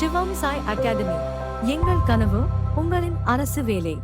சிவம் Sai academy. எங்கள் கனவு உங்களின் அரசு வேலை.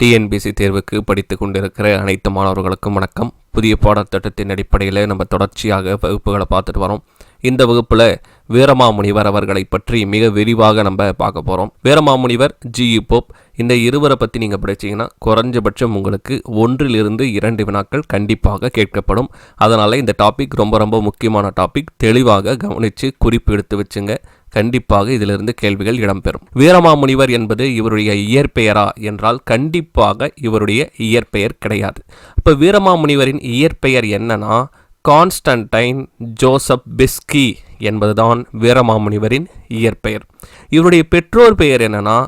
டிஎன்பிசி தேர்வுக்கு படித்து கொண்டிருக்கிற அனைத்து மாணவர்களுக்கும் வணக்கம். புதிய பாடத்திட்டத்தின் அடிப்படையில் நம்ம தொடர்ச்சியாக வகுப்புகளை பார்த்துட்டு வரோம். இந்த வகுப்பில் வீரமாமுனிவர் அவர்களை பற்றி மிக விரிவாக நம்ம பார்க்க போகிறோம் வீரமாமுனிவர் ஜி போப் இந்த இருவரை பற்றி நீங்கள் படிச்சீங்கன்னா குறைஞ்சபட்சம் உங்களுக்கு ஒன்றிலிருந்து இரண்டு வினாக்கள் கண்டிப்பாக கேட்கப்படும். அதனால் இந்த டாபிக் ரொம்ப ரொம்ப முக்கியமான டாபிக் தெளிவாக கவனித்து குறிப்பு எடுத்து வச்சுங்க. கண்டிப்பாக இதிலிருந்து கேள்விகள் இடம்பெறும். வீரமாமுனிவர் என்பது இவருடைய இயற்பெயரா என்றால் கண்டிப்பாக இவருடைய இயற்பெயர் கிடையாது. இப்போ வீரமாமுனிவரின் இயற்பெயர் என்னன்னா கான்ஸ்டன்டைன் ஜோசப் பிஸ்கி என்பதுதான் வீரமாமுனிவரின் இயற்பெயர். இவருடைய பெற்றோர் பெயர் என்னன்னா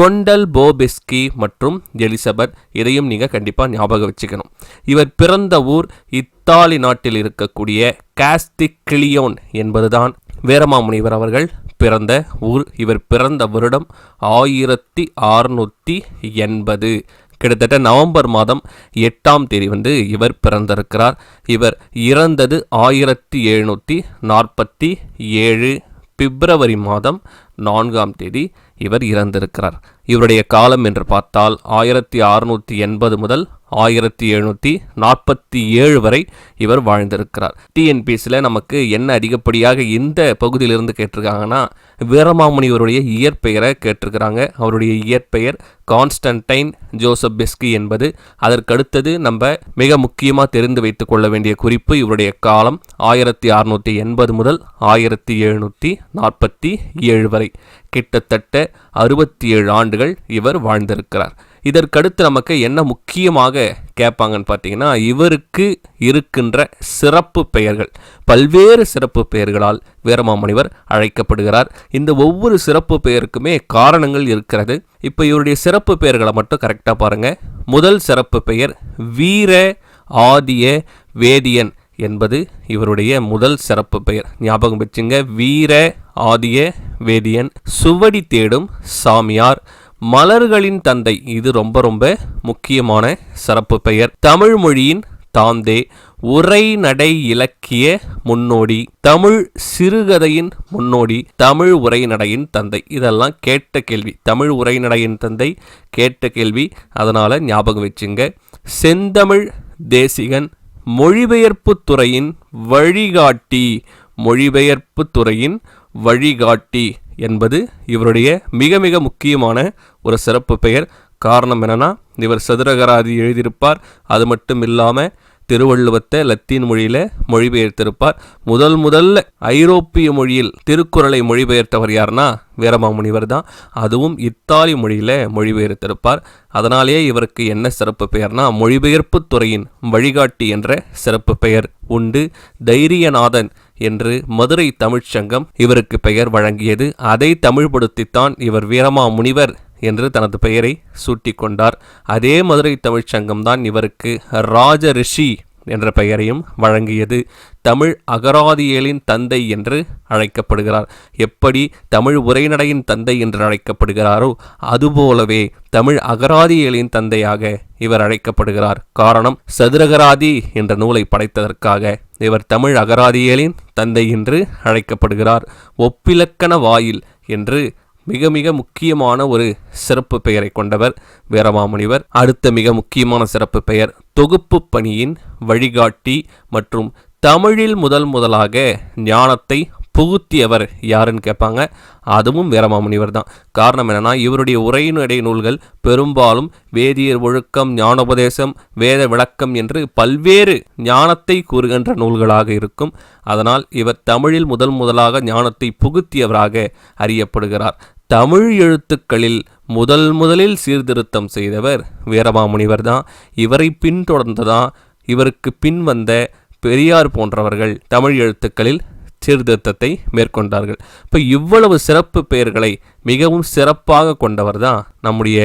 கொண்டல் போபெஸ்கி மற்றும் எலிசபெத். இதையும் நீங்கள் கண்டிப்பாக ஞாபகம் வச்சுக்கணும். இவர் பிறந்த ஊர் இத்தாலி நாட்டில் இருக்கக்கூடிய காஸ்டிக் கிளியோன் என்பதுதான் வீரமாமுனிவர் அவர்கள் பிறந்த ஊர் இவர் பிறந்த வருடம் ஆயிரத்தி அறுநூற்றி எண்பது. கிட்டத்தட்ட நவம்பர் மாதம் எட்டாம் தேதி வந்து இவர் பிறந்திருக்கிறார். இவர் இறந்தது ஆயிரத்தி எழுநூற்றி நாற்பத்தி ஏழு பிப்ரவரி மாதம் நான்காம் தேதி இவர் இறந்திருக்கிறார். இவருடைய காலம் என்று பார்த்தால் ஆயிரத்தி அறுநூற்றி எண்பது முதல் ஆயிரத்தி எழுநூற்றி நாற்பத்தி ஏழு வரை இவர் வாழ்ந்திருக்கிறார். டிஎன்பிஎஸ்சியில் நமக்கு என்ன அதிகப்படியாக இந்த பகுதியிலிருந்து கேட்டிருக்காங்கன்னா வீரமாமுனிவருடைய இயற்பெயரை கேட்டிருக்கிறாங்க. அவருடைய இயற்பெயர் கான்ஸ்டன்டைன் ஜோசப் பெஸ்கி என்பது. அதற்கடுத்தது நம்ம மிக முக்கியமாக தெரிந்து வைத்து கொள்ள வேண்டிய குறிப்பு இவருடைய காலம் ஆயிரத்தி அறுநூற்றி எண்பது முதல் ஆயிரத்தி எழுநூற்றி நாற்பத்தி ஏழு வரை. கிட்டத்தட்ட அறுபத்தி ஏழு ஆண்டுகள் இவர் வாழ்ந்திருக்கிறார். இதற்கடுத்து நமக்கு என்ன முக்கியமாக கேட்பாங்கன்னு பார்த்தீங்கன்னா இவருக்கு இருக்கின்ற சிறப்பு பெயர்கள். பல்வேறு சிறப்பு பெயர்களால் வீரமாமுனிவர் அழைக்கப்படுகிறார். இந்த ஒவ்வொரு சிறப்பு பெயருக்குமே காரணங்கள் இருக்கிறது. இப்போ இவருடைய சிறப்பு பெயர்களை மட்டும் கரெக்டாக பாருங்கள் முதல் சிறப்பு பெயர் வீர ஆதிய வேதியன் என்பது இவருடைய முதல் சிறப்பு பெயர். ஞாபகம் வச்சுங்க வீர ஆதிய வேதியன் சுவடி தேடும் சாமியார் மலர்களின் தந்தை. இது ரொம்ப ரொம்ப முக்கியமான சிறப்பு பெயர். தமிழ் மொழியின் தாந்தே உரைநடை இலக்கிய முன்னோடி. தமிழ் சிறுகதையின் முன்னோடி தமிழ் உரைநடையின் தந்தை. இதெல்லாம் கேட்ட கேள்வி. தமிழ் உரைநடையின் தந்தை கேட்ட கேள்வி. அதனால் ஞாபகம் வச்சுங்க. செந்தமிழ் தேசிகன் மொழிபெயர்ப்பு துறையின் வழிகாட்டி. மொழிபெயர்ப்பு துறையின் வழிகாட்டி. என்பது இவருடைய மிக மிக முக்கியமான ஒரு சிறப்பு பெயர். காரணம் என்னன்னா இவர் சதுரகராதி எழுதியிருப்பார். அது மட்டும் இல்லாமல் திருவள்ளுவத்தை லத்தீன் மொழியில் மொழிபெயர்த்திருப்பார். முதல் முதல்ல ஐரோப்பிய மொழியில் திருக்குறளை மொழிபெயர்த்தவர் யாருன்னா வீரமாமுனிவர் தான். அதுவும் இத்தாலி மொழியில் மொழிபெயர்த்திருப்பார். அதனாலேயே இவருக்கு என்ன சிறப்பு பெயர்னா மொழிபெயர்ப்பு துறையின் வழிகாட்டி என்ற சிறப்பு பெயர் உண்டு. தைரியநாதன் என்று மதுரை தமிழ்ச்சங்கம் இவருக்கு பெயர் வழங்கியது. அதை தமிழ்படுத்தித்தான் இவர் வீரமா முனிவர் என்று தனது பெயரை சூட்டிக்கொண்டார். அதே மதுரை தமிழ்ச்சங்கம்தான் இவருக்கு ராஜ ரிஷி என்ற பெயரையும் வழங்கியது. தமிழ் அகராதியலின் தந்தை என்று அழைக்கப்படுகிறார். எப்படி தமிழ் உரைநடையின் தந்தை என்று அழைக்கப்படுகிறாரோ அதுபோலவே தமிழ் அகராதியலின் தந்தையாக இவர் அழைக்கப்படுகிறார். காரணம் சதுரகராதி என்ற நூலை படைத்ததற்காக இவர் தமிழ் அகராதியலின் தந்தை என்று அழைக்கப்படுகிறார். ஒப்பிலக்கண வாயில் என்று மிக மிக முக்கியமான ஒரு சிறப்பு பெயரை கொண்டவர் வீரமாமுனிவர். அடுத்த மிக முக்கியமான சிறப்பு பெயர் தொகுப்பு பணியின் வழிகாட்டி மற்றும் தமிழில் முதல் முதலாக ஞானத்தை புகுத்தியவர் யாருன்னு கேட்பாங்க? அதுவும் வீரமாமுனிவர் தான். காரணம் என்னென்னா இவருடைய உரையினுடைய நூல்கள் பெரும்பாலும் வேதியர் ஒழுக்கம் ஞானோபதேசம் வேத விளக்கம் என்று பல்வேறு ஞானத்தை கூறுகின்ற நூல்களாக இருக்கும். அதனால் இவர் தமிழில் முதல் முதலாக ஞானத்தை புகுத்தியவராக அறியப்படுகிறார். தமிழ் எழுத்துக்களில் முதல் முதலில் சீர்திருத்தம் செய்தவர் வீரமாமுனிவர் தான். இவரை பின்தொடர்ந்து தான் இவருக்கு பின் வந்த பெரியார் போன்றவர்கள் தமிழ் எழுத்துக்களில் சீர்திருத்தத்தை மேற்கொண்டார்கள். இப்போ இவ்வளவு சிறப்பு பெயர்களை மிகவும் சிறப்பாக கொண்டவர் தான் நம்முடைய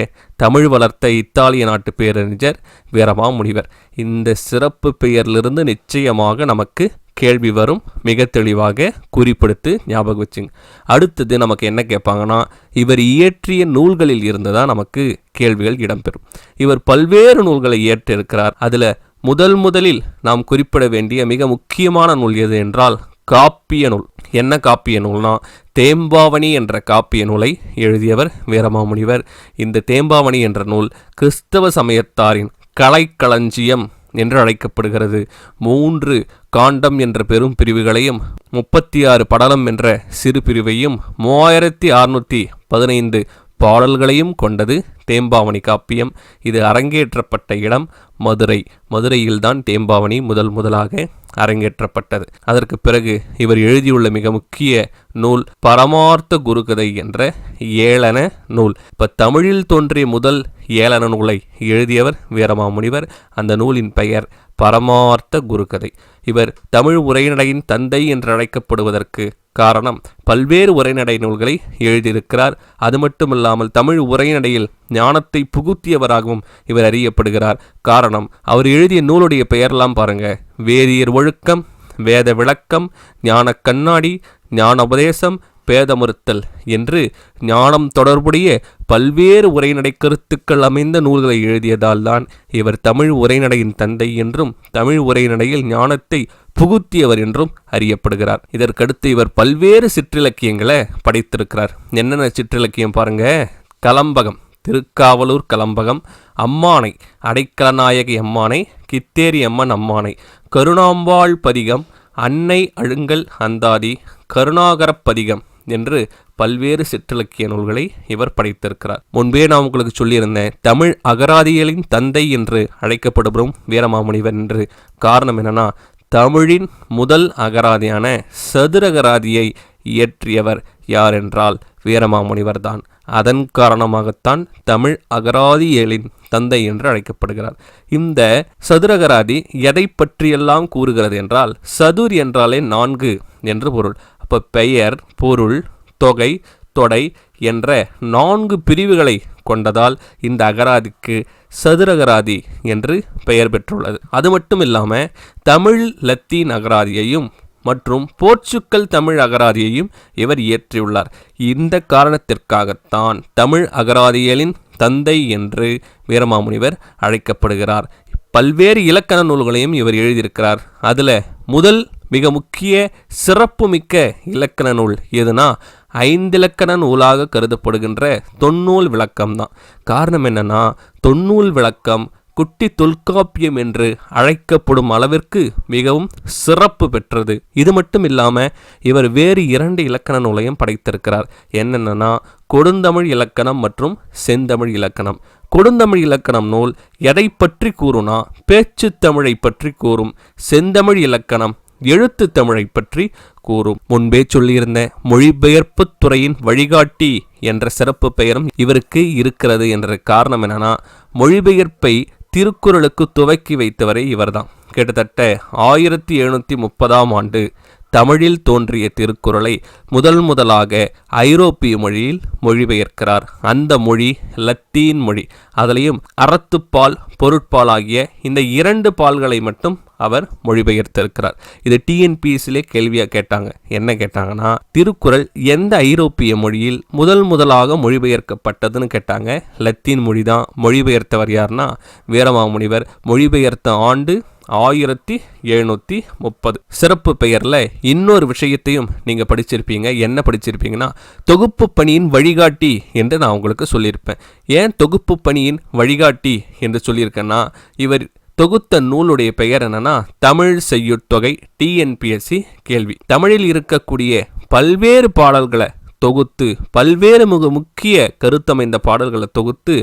தமிழ் வளர்த்த இத்தாலிய நாட்டு பேரறிஞர் வீரமாமுனிவர் இந்த சிறப்பு பெயரிலிருந்து நிச்சயமாக நமக்கு கேள்வி வரும். மிக தெளிவாக குறிப்பிடுத்து ஞாபகம் வச்சுங்க. அடுத்தது நமக்கு என்ன கேட்பாங்கன்னா இவர் இயற்றிய நூல்களில் இருந்து தான் நமக்கு கேள்விகள் இடம்பெறும். இவர் பல்வேறு நூல்களை இயற்றிருக்கிறார். அதில் முதல் முதலில் நாம் குறிப்பிட வேண்டிய மிக முக்கியமான நூல் எது என்றால் காப்பிய நூல். என்ன காப்பிய நூல்னா தேம்பாவணி என்ற காப்பிய நூலை எழுதியவர் வீரமாமுனிவர். இந்த தேம்பாவணி என்ற நூல் கிறிஸ்தவ சமயத்தாரின் கலைக்களஞ்சியம் என்று அழைக்கப்படுகிறது. மூன்று காண்டம் என்ற பெரும் பிரிவுகளையும் முப்பத்தி ஆறு படலம் என்ற சிறு பிரிவையும் மூவாயிரத்தி அறுநூற்றி பதினைந்து பாடல்களையும் கொண்டது தேம்பாவணி காப்பியம். இது அரங்கேற்றப்பட்ட இடம் மதுரை. மதுரையில்தான் தேம்பாவணி முதல் முதலாக அரங்கேற்றப்பட்டது. அதற்கு பிறகு இவர் எழுதியுள்ள மிக முக்கிய நூல் பரமார்த்த குருகதை என்ற ஏளன நூல். இப்போ தமிழில் தோன்றிய முதல் ஏளன நூலை எழுதியவர் வீரமாமுனிவர். அந்த நூலின் பெயர் பரமார்த்த குருகதை. இவர் தமிழ் உரைநடையின் தந்தை என்று அழைக்கப்படுவதற்கு காரணம் பல்வேறு உரைநடை நூல்களை எழுதியிருக்கிறார். அது மட்டுமில்லாமல் தமிழ் உரைநடையில் ஞானத்தை புகுத்தியவராகவும் இவர் அறியப்படுகிறார். காரணம் அவர் எழுதிய நூலுடைய பெயரெல்லாம் பாருங்க. வேதியர் ஒழுக்கம் வேத விளக்கம் ஞான கண்ணாடி ஞான உபதேசம் பேதமுறுத்தல் என்று ஞானம் தொடர்புடைய பல்வேறு உரைநடை கருத்துக்கள் அமைந்த நூல்களை எழுதியதால் தான் இவர் தமிழ் உரைநடையின் தந்தை என்றும் தமிழ் உரைநடையில் ஞானத்தை புகுத்தியவர் என்றும் அறியப்படுகிறார். இதற்கடுத்து இவர் பல்வேறு சிற்றிலக்கியங்களை படைத்திருக்கிறார். என்னென்ன சிற்றிலக்கியம் பாருங்க? கலம்பகம். திருக்காவலூர் கலம்பகம் அம்மானை அடைக்கலநாயகி அம்மானை கித்தேரி அம்மன் அம்மானை கருணாம்பாள் பதிகம் அன்னை அழுங்கல் அந்தாதி கருணாகரப் பதிகம் என்று பல்வேறு சிற்றிலக்கிய நூல்களை இவர் படைத்திருக்கிறார். முன்பே நான் உங்களுக்கு சொல்லியிருந்தேன் தமிழ் அகராதிகளின் தந்தை என்று அழைக்கப்படுபடும் வீரமாமுனிவர் என்று காரணம் என்னன்னா தமிழின் முதல் அகராதியான சதுரகராதியை இயற்றியவர் யார் என்றால் வீரமாமுனிவர் தான் அதன் காரணமாகத்தான் தமிழ் அகராதியலின் தந்தை என்று அழைக்கப்படுகிறார். இந்த சதுரகராதி எதை பற்றியெல்லாம் கூறுகிறது என்றால் சதுர் என்றாலே நான்கு என்று பொருள். அப்போ பெயர் பொருள் தொகை தொடை என்ற நான்கு பிரிவுகளை கொண்டதால் இந்த அகராதிக்கு சதுரகராதி என்று பெயர் பெற்றுள்ளது. அது மட்டும் இல்லாமல் தமிழ் லத்தீன் அகராதியையும் மற்றும் போர்ச்சுக்கல் தமிழ் அகராதியையும் இவர் இயற்றியுள்ளார். இந்த காரணத்திற்காகத்தான் தமிழ் அகராதியலின் தந்தை என்று வீரமாமுனிவர் அழைக்கப்படுகிறார். பல்வேறு இலக்கண நூல்களையும் இவர் எழுதியிருக்கிறார். அதில் முதல் மிக முக்கிய சிறப்புமிக்க இலக்கண நூல் எதுனா ஐந்திலக்கண நூலாக கருதப்படுகின்ற தொன்னூல் விளக்கம் தான் காரணம் என்னன்னா தொன்னூல் விளக்கம் குட்டி தொல்காப்பியம் என்று அழைக்கப்படும் அளவிற்கு மிகவும் சிறப்பு பெற்றது. இது மட்டும் இல்லாமல் இவர் வேறு இரண்டு இலக்கண நூலையும் படைத்திருக்கிறார். என்னென்னா கொடுந்தமிழ் இலக்கணம் மற்றும் செந்தமிழ் இலக்கணம். கொடுந்தமிழ் இலக்கணம் நூல் எதை பற்றி கூறுனா பேச்சு தமிழை பற்றி கூறும். செந்தமிழ் இலக்கணம் எழுத்து தமிழை பற்றி கூறும். முன்பே சொல்லியிருந்த மொழிபெயர்ப்பு துறையின் வழிகாட்டி என்ற சிறப்பு பெயரும் இவருக்கு இருக்கிறது. என்ற காரணம் என்னன்னா மொழிபெயர்ப்பை திருக்குறளுக்கு துவக்கி வைத்தவரே இவர்தான். கிட்டத்தட்ட ஆயிரத்தி எழுநூற்றி முப்பதாம் ஆண்டு தமிழில் தோன்றிய திருக்குறளை முதல் முதலாக ஐரோப்பிய மொழியில் மொழிபெயர்க்கிறார். அந்த மொழி லத்தீன் மொழி. அதுலேயும் அறத்துப்பால் பொருட்பால் ஆகிய இந்த இரண்டு பால்களை மட்டும் அவர் மொழிபெயர்த்திருக்கிறார். இது டிஎன்பிஎஸ்சிலே கேள்வியாக கேட்டாங்க. என்ன கேட்டாங்கன்னா திருக்குறள் எந்த ஐரோப்பிய மொழியில் முதல் முதலாக மொழிபெயர்க்கப்பட்டதுன்னு கேட்டாங்க. லத்தீன் மொழி தான் மொழிபெயர்த்தவர் யார்னா வீரமாமுனிவர். மொழிபெயர்த்த ஆண்டு ஆயிரத்தி எழுநூற்றி முப்பது. சிறப்பு பெயரில் இன்னொரு விஷயத்தையும் நீங்கள் படிச்சிருப்பீங்க. என்ன படிச்சிருப்பீங்கன்னா தொகுப்பு பணியின் வழிகாட்டி என்று நான் உங்களுக்கு சொல்லியிருப்பேன். ஏன் தொகுப்பு பணியின் வழிகாட்டி என்று சொல்லியிருக்கேன்னா இவர் தொகுத்த நூலுடைய பெயர் என்னன்னா தமிழ் செய்யுட்தொகை டிஎன்பிஎஸ்சி கேள்வி. தமிழில் இருக்கக்கூடிய பல்வேறு பாடல்களை தொகுத்து பல்வேறு மிக முக்கிய கருத்தமைந்த பாடல்களை தொகுத்து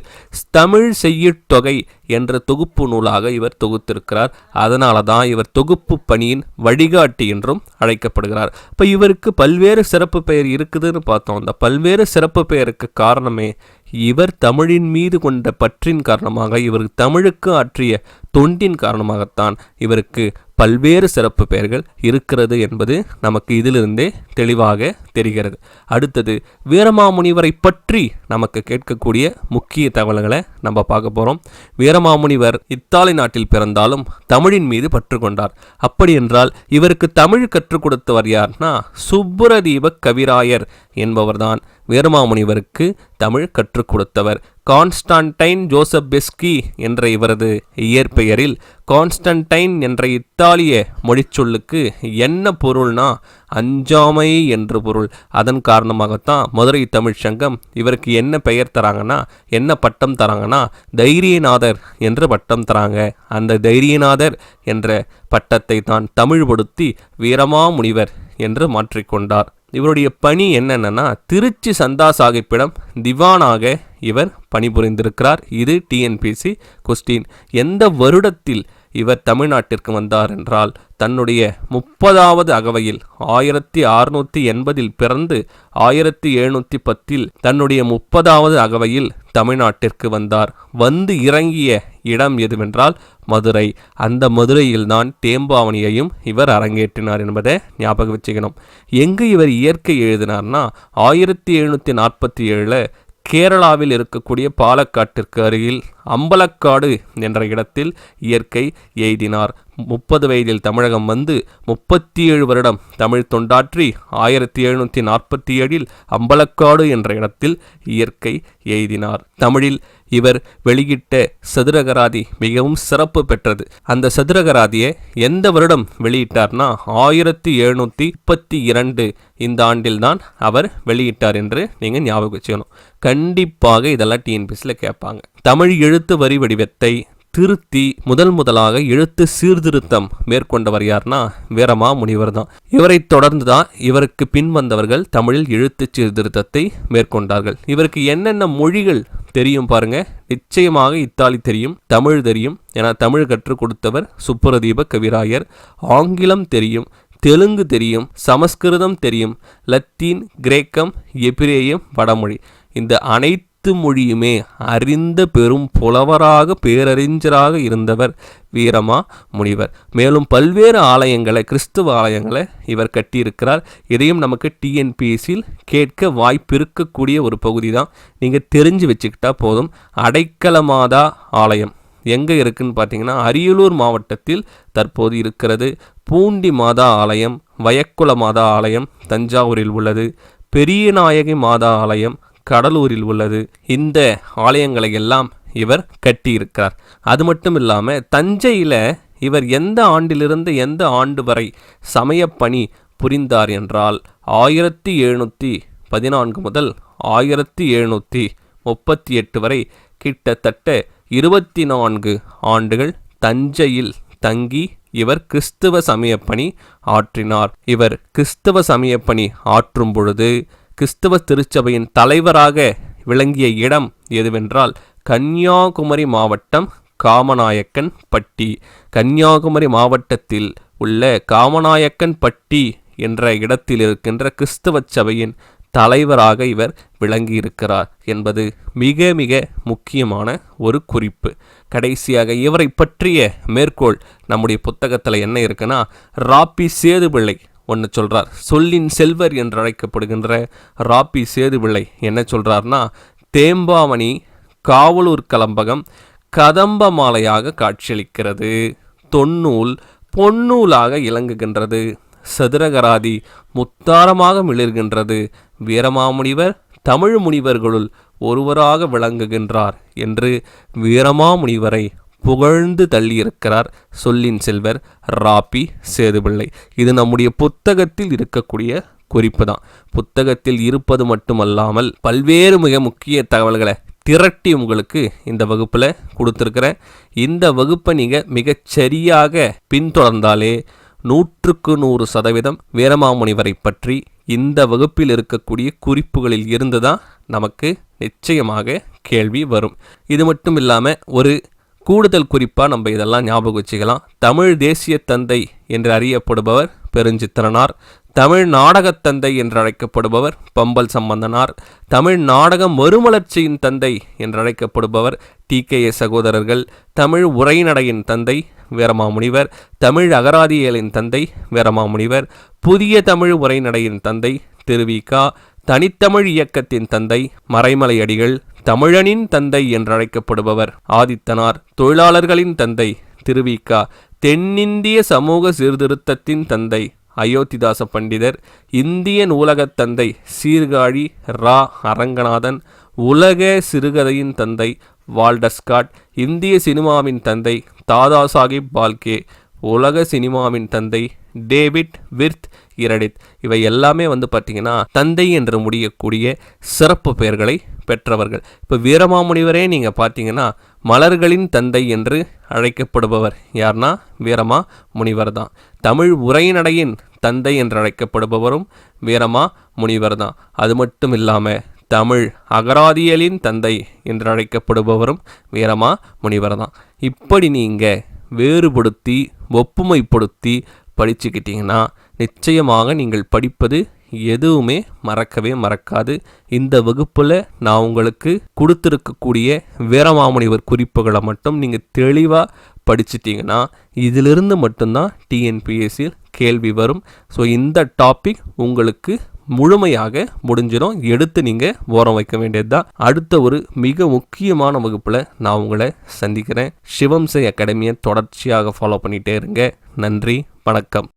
தமிழ் செய்யுட்தொகை என்ற தொகுப்பு நூலாக இவர் தொகுத்திருக்கிறார். அதனால தான் இவர் தொகுப்பு பணியின் வழிகாட்டி என்றும் அழைக்கப்படுகிறார். இப்போ இவருக்கு பல்வேறு சிறப்பு பெயர் இருக்குதுன்னு பார்த்தோம். அந்த பல்வேறு சிறப்பு பெயருக்கு காரணமே இவர் தமிழின் மீது கொண்ட பற்றின் காரணமாக இவர் தமிழுக்கு ஆற்றிய தொண்டின் காரணமாகத்தான் இவருக்கு பல்வேறு சிறப்பு பெயர்கள் இருக்கிறது என்பது நமக்கு இதிலிருந்தே தெளிவாக தெரிகிறது. அடுத்தது வீரமாமுனிவரை பற்றி நமக்கு கேட்கக்கூடிய முக்கிய தகவல்களை நம்ம பார்க்க போகிறோம் வீரமாமுனிவர் இத்தாலி நாட்டில் பிறந்தாலும் தமிழின் மீது பற்று கொண்டார். அப்படி என்றால் இவருக்கு தமிழ் கற்றுக் கொடுத்தவர் யார்னா சுப்புரதீப கவிராயர் என்பவர்தான். வீரமாமுனிவருக்கு தமிழ் கற்றுக் கொடுத்தவர். கான்ஸ்டான்டைன் ஜோசப் பெஸ்கி என்ற இவரது இயற்பெயரில் கான்ஸ்டன்டைன் என்ற இத்தாலிய மொழிச்சொல்லுக்கு என்ன பொருள்னா அஞ்சாமை என்று பொருள். அதன் காரணமாகத்தான் மதுரை தமிழ்ச் சங்கம் இவருக்கு என்ன பெயர் தராங்கன்னா என்ன பட்டம் தராங்கன்னா தைரியநாதர் என்று பட்டம் தராங்க. அந்த தைரியநாதர் என்ற பட்டத்தை தான் தமிழ்படுத்தி வீரமாமுனிவர் என்று மாற்றிக்கொண்டார். இவருடைய பணி என்னென்னா திருச்சி சந்தா சாகிப்பிடம் திவானாக இவர் பணிபுரிந்திருக்கிறார். இது டிஎன்பிசி கொஸ்டின் எந்த வருடத்தில் இவர் தமிழ்நாட்டிற்கு வந்தார் என்றால் தன்னுடைய முப்பதாவது அகவையில் ஆயிரத்தி அறுநூற்றி எண்பதில் பிறந்து ஆயிரத்தி எழுநூற்றி பத்தில் தன்னுடைய முப்பதாவது அகவையில் தமிழ்நாட்டிற்கு வந்தார். வந்து இறங்கிய இடம் எதுவென்றால் மதுரை. அந்த மதுரையில்தான் தேம்பாவணியையும் இவர் அரங்கேற்றினார் என்பதை ஞாபகம் வச்சுக்கணும். எங்கு இவர் இயற்கை எழுதினார்னா ஆயிரத்தி எழுநூற்றி நாற்பத்தி ஏழில் கேரளாவில் இருக்கக்கூடிய பாலக்காட்டிற்கு அருகில் அம்பலக்காடு என்ற இடத்தில் இயற்கை எய்தினார். முப்பது வயதில் தமிழகம் வந்து முப்பத்தி ஏழு வருடம் தமிழ் தொண்டாற்றி ஆயிரத்தி எழுநூற்றி நாற்பத்தி ஏழில் அம்பலக்காடு என்ற இடத்தில் இயற்கை எய்தினார். தமிழில் இவர் வெளியிட்ட சதுரகராதி மிகவும் சிறப்பு பெற்றது. அந்த சதுரகராதியை எந்த வருடம் வெளியிட்டார்னா ஆயிரத்தி எழுநூற்றி முப்பத்தி இரண்டு இந்த ஆண்டில்தான் அவர் வெளியிட்டார் என்று நீங்கள் ஞாபகம் வச்சுக்கணும். கண்டிப்பாக இதெல்லாம் டிஎன்பிஎஸ்சியில் கேட்பாங்க. தமிழ் எழுத்து வரி வடிவத்தை திருத்தி முதல் முதலாக எழுத்து சீர்திருத்தம் மேற்கொண்டவர் யார்னா வீரமா முனிவர் தான். இவரை தொடர்ந்து தான் இவருக்கு பின் வந்தவர்கள் தமிழில் எழுத்து சீர்திருத்தத்தை மேற்கொண்டார்கள். இவருக்கு என்னென்ன மொழிகள் தெரியும் பாருங்க. நிச்சயமாக இத்தாலி தெரியும் தமிழ் தெரியும். என தமிழ் கற்றுக் கொடுத்தவர் சுப்புரதீப கவிராயர். ஆங்கிலம் தெரியும் தெலுங்கு தெரியும் சமஸ்கிருதம் தெரியும் லத்தீன் கிரேக்கம் எபிரேயம் வடமொழி. இந்த அனைத்து மொழியுமே அறிந்த பெரும் புலவராக பேரறிஞராக இருந்தவர் வீரமா முனிவர். மேலும் பல்வேறு ஆலயங்களை கிறிஸ்துவ ஆலயங்களை இவர் கட்டியிருக்கிறார். இதையும் நமக்கு டிஎன்பிஎஸ்சியில் கேட்க வாய்ப்பு இருக்கக்கூடிய ஒரு பகுதி தான் நீங்கள் தெரிஞ்சு வச்சுக்கிட்டா போதும். அடைக்கலமாதா ஆலயம். எங்கே இருக்குன்னு பார்த்தீங்கன்னா அரியலூர் மாவட்டத்தில் தற்போது இருக்கிறது. பூண்டி மாதா ஆலயம் வயக்குல மாதா ஆலயம் தஞ்சாவூரில் உள்ளது. பெரியநாயகி மாதா ஆலயம் கடலூரில் உள்ளது. இந்த ஆலயங்களை எல்லாம் இவர் கட்டியிருக்கிறார். அது மட்டும் இல்லாமல் தஞ்சையில் இவர் எந்த ஆண்டிலிருந்து எந்த ஆண்டு வரை சமயப்பணி புரிந்தார் என்றால் ஆயிரத்தி எழுநூற்றி பதினான்கு முதல் ஆயிரத்தி எழுநூற்றி முப்பத்தி எட்டு வரை கிட்டத்தட்ட இருபத்தி நான்கு ஆண்டுகள் தஞ்சையில் தங்கி இவர் கிறிஸ்துவ சமயப்பணி ஆற்றினார். இவர் கிறிஸ்தவ சமயப்பணி ஆற்றும் பொழுது கிறிஸ்தவ திருச்சபையின் தலைவராக விளங்கிய இடம் எதுவென்றால் கன்னியாகுமரி மாவட்டம் காமநாயக்கன் பட்டி. கன்னியாகுமரி மாவட்டத்தில் உள்ள காமநாயக்கன் பட்டி என்ற இடத்தில் இருக்கின்ற கிறிஸ்தவ சபையின் தலைவராக இவர் விளங்கியிருக்கிறார் என்பது மிக மிக முக்கியமான ஒரு குறிப்பு. கடைசியாக இவரை பற்றிய மேற்கோள் நம்முடைய புத்தகத்தில் என்ன இருக்குன்னா ராப்பி சேதுபிள்ளை ஒன்று சொல்கிறார் சொல்லின் செல்வர் என்று அழைக்கப்படுகின்ற ராப்பி சேதுபிள்ளை என்ன சொல்கிறார்னா தேம்பாவணி காவலூர் கலம்பகம் கதம்ப மாலையாக காட்சியளிக்கிறது. தொன்னூல் பொன்னூலாக இலங்குகின்றது. சதுரகராதி முத்தாரமாக மிளிர்கின்றது. வீரமாமுனிவர் தமிழ் முனிவர்களுள் ஒருவராக விளங்குகின்றார் என்று வீரமாமுனிவரை புகழ்ந்து தள்ளியிருக்கிறார் சொல்லின் செல்வர் ராப்பி சேதுபிள்ளை. இது நம்முடைய புத்தகத்தில் இருக்கக்கூடிய குறிப்பு தான் புத்தகத்தில் இருப்பது மட்டுமல்லாமல் பல்வேறு மிக முக்கிய தகவல்களை திரட்டி உங்களுக்கு இந்த வகுப்பில் கொடுத்துருக்குறேன். இந்த வகுப்பை நீங்கள் மிகச்சரியாக பின்தொடர்ந்தாலே நூற்றுக்கு நூறு சதவீதம் வீரமாமுனிவரை பற்றி இந்த வகுப்பில் இருக்கக்கூடிய குறிப்புகளில் இருந்து தான் நமக்கு நிச்சயமாக கேள்வி வரும். இது மட்டும் இல்லாமல் ஒரு கூடுதல் குறிப்பாக நம்ம இதெல்லாம் ஞாபகம் வச்சுக்கலாம். தமிழ் தேசிய தந்தை என்று அறியப்படுபவர் பெருஞ்சித்திரனார். தமிழ் நாடகத் தந்தை என்று அழைக்கப்படுபவர் பம்பல் சம்பந்தனார். தமிழ் நாடக மறுமலர்ச்சியின் தந்தை என்று அழைக்கப்படுபவர் டி. கே. ஏ சகோதரர்கள். தமிழ் உரைநடையின் தந்தை வீரமாமுனிவர். தமிழ் அகராதியலின் தந்தை வீரமாமுனிவர். புதிய தமிழ் உரைநடையின் தந்தை திருவிகா தனித்தமிழ் இயக்கத்தின் தந்தை மறைமலையடிகள். தமிழனின் தந்தை என்றழைக்கப்படுபவர். ஆதித்தனார் தொழிலாளர்களின் தந்தை திருவிக்கா தென்னிந்திய சமூக சீர்திருத்தத்தின் தந்தை அயோத்திதாச பண்டிதர். இந்திய நூலகத் தந்தை சீர்காழி ரா. அரங்கநாதன். உலக சிறுகதையின் தந்தை வால்டஸ்காட். இந்திய சினிமாவின் தந்தை தாதா சாஹிப் பால்கே. உலக சினிமாவின் தந்தை டேவிட் விர்த். இரடித் இவை எல்லாமே வந்து பார்த்திங்கன்னா தந்தை என்று முடியக்கூடிய சிறப்பு பெயர்களை பெற்றவர்கள். இப்போ வீரமாமுனிவரே நீங்கள் பார்த்தீங்கன்னா மலர்களின் தந்தை என்று அழைக்கப்படுபவர் யார்னா வீரமா முனிவர் தான் தமிழ் உரைநடையின் தந்தை என்று அழைக்கப்படுபவரும் வீரமா முனிவர் தான் அது மட்டும் இல்லாமல் தமிழ் அகராதியலின் தந்தை என்று அழைக்கப்படுபவரும் வீரமா முனிவர் தான் இப்படி நீங்கள் வேறுபடுத்தி ஒப்புமைப்படுத்தி படிச்சுக்கிட்டிங்கன்னா நிச்சயமாக நீங்கள் படிப்பது எதுவுமே மறக்கவே மறக்காது. இந்த வகுப்பில் நான் உங்களுக்கு கொடுத்துருக்கக்கூடிய வீரமாமுனிவர் குறிப்புகளை மட்டும் நீங்கள் தெளிவாக படிச்சிட்டிங்கன்னா இதிலிருந்து மட்டும்தான் டிஎன்பிஎஸ்சியில் கேள்வி வரும். ஸோ இந்த டாபிக் உங்களுக்கு முழுமையாக முடிஞ்சிடும். எடுத்து நீங்கள் ஓரம் வைக்க வேண்டியது தான் அடுத்த ஒரு மிக முக்கியமான வகுப்பில் நான் உங்களை சந்திக்கிறேன். சிவம்சை அகாடமியை தொடர்ச்சியாக ஃபாலோ பண்ணிகிட்டே இருங்க. நன்றி வணக்கம்.